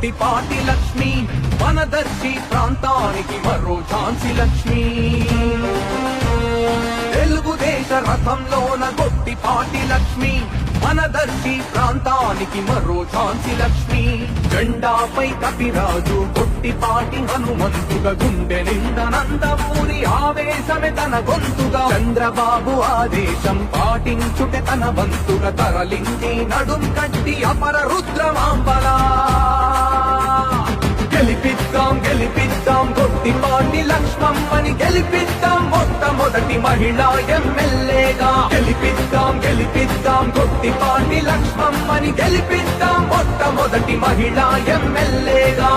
రథంలోన లక్ష్మి మనదర్శి ప్రాంతానికి మరో ఝాన్సీ లక్ష్మి. తెలుగుదేశ రథంలోన గొట్టిపాటి లక్ష్మి మనదర్శి ప్రాంతానికి మరో ఝాన్సీ లక్ష్మి. జెండాపై కపిరాజు గొట్టిపాటి హనుమంతుగా గుండె నిండా నందమూరి ఆవేశమే తన గొంతుగా. చంద్రబాబు ఆదేశం పాటించుటే తన వంతుగా తరలించి నడుం కట్టి అపర రుద్రమాంబలా. గొట్టిపాటి గెలిపిద్దాం. మొట్టమొదటి మహిళా ఎమ్మెల్యేగా గెలిపిద్దాం గెలిపిద్దాం. గొట్టిపాటి లక్ష్మమ్మని గెలిపిద్దాం. మొట్టమొదటి మహిళా ఎమ్మెల్యేగా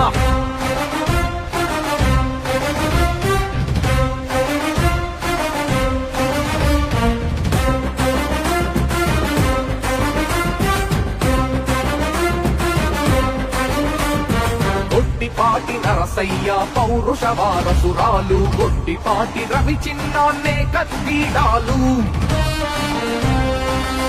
గొట్టిపాటి నరసయ్య పౌరుష వారసురాలు రవి చిన్నాన్నే కత్తిడాలు.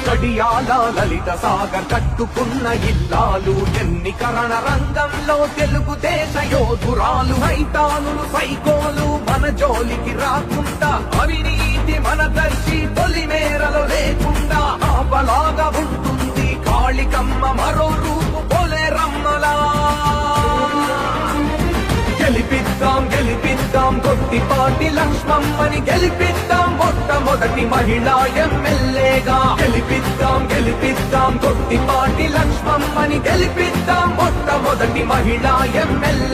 కడియాల లలిత సాగర్ కట్టుకున్న ఇల్లాలు ఎన్నికరణ రంగంలో తెలుగుదేశ యోధురాలు హైతానులు సైకోలు మన జోలికి రాకుండా అవినీతి మన దర్శి తొలి మేరలో లేకుండా ఆపలాగా ఉంటుంది కాళికమ్మ మరో రూపు గెలిపిద్దాం లక్ష్మమ్మని గెలిపిద్దాం. మొట్టమొదటి మహిళా ఎమ్మెల్యేగా గెలిపిద్దాం గెలిపిద్దాం. గొట్టిపాటి లక్ష్మమ్మని గెలిపిద్దాం. మొట్టమొదటి మహిళా ఎమ్మెల్యే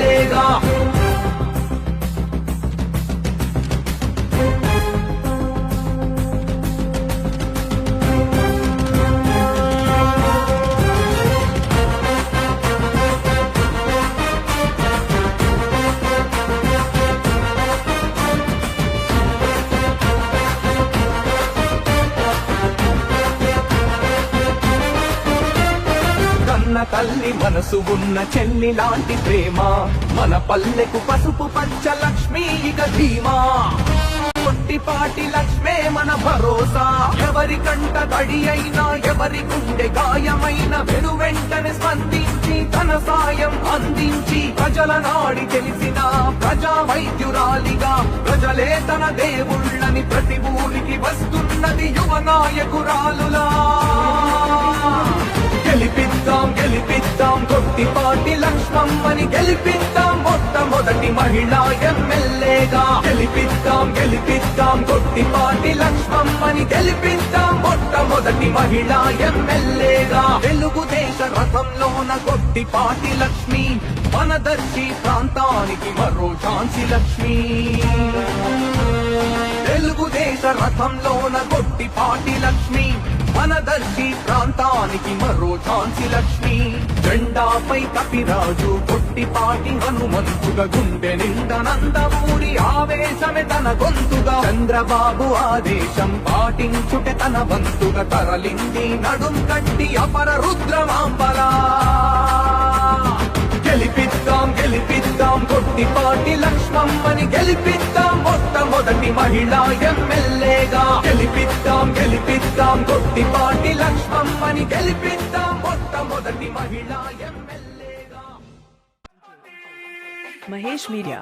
తల్లి మనసు ఉన్న చెల్లి లాంటి ప్రేమ. మన పల్లెకు పసుపు పచ్చ లక్ష్మీ ఇక ధీమా. పొట్టిపాటి లక్ష్మే మన భరోసా. ఎవరి కంట తడి అయినా ఎవరి గుండె గాయమైన వెను వెంటనే స్పందించి ధన సాయం అందించి ప్రజల నాడి తెలిసిన ప్రజా వైద్యురాలిగా ప్రజలే తన దేవుళ్ళని ప్రతి ఊరికి వస్తున్నది యువ నాయకురాలులా. గెలిపిద్దాం కొట్టిపాటి లక్ష్మమ్మని గెలిపిద్దాం. మొట్టమొదటి మహిళా ఎమ్మెల్యేగా గెలిపిద్దాం గెలిపిద్దాం కొట్టిపాటి లక్ష్మమ్మని గెలిపిద్దాం. మొట్టమొదటి మహిళా ఎమ్మెల్యేగా తెలుగుదేశ రథంలోన కొట్టిపాటి లక్ష్మి. మనదర్శి ప్రాంతానికి మరో ఝాన్సీ లక్ష్మి. రథంలోన గొట్టిపాటి లక్ష్మి మనదర్శి ప్రాంతానికి మరో ఝాన్సీ లక్ష్మి. జెండాపై కపిరాజు గొట్టిపాటి హనుమంతుగా గుండె నిండా నందమూరి ఆవేశమే తన గొంతుగా. చంద్రబాబు ఆదేశం పాటించుటే తన వంతుగా తరలింది నడుం కట్టి అపర రుద్రమాంబలా. గెలిపిద్దాం గెలిపిద్దాం గొట్టిపాటి లక్ష్మమ్మని గెలిపిద్దాం. మొట్టమొదటి మహిళా ఎమ్మెల్యేగా. గెలిపిద్దాం గెలిపిద్దాం. గొట్టిపాటి లక్ష్మమ్మని గెలిపిద్దాం. మొట్టమొదటి మహిళా ఎమ్మెల్యేగా. మహేష్ మీడియా.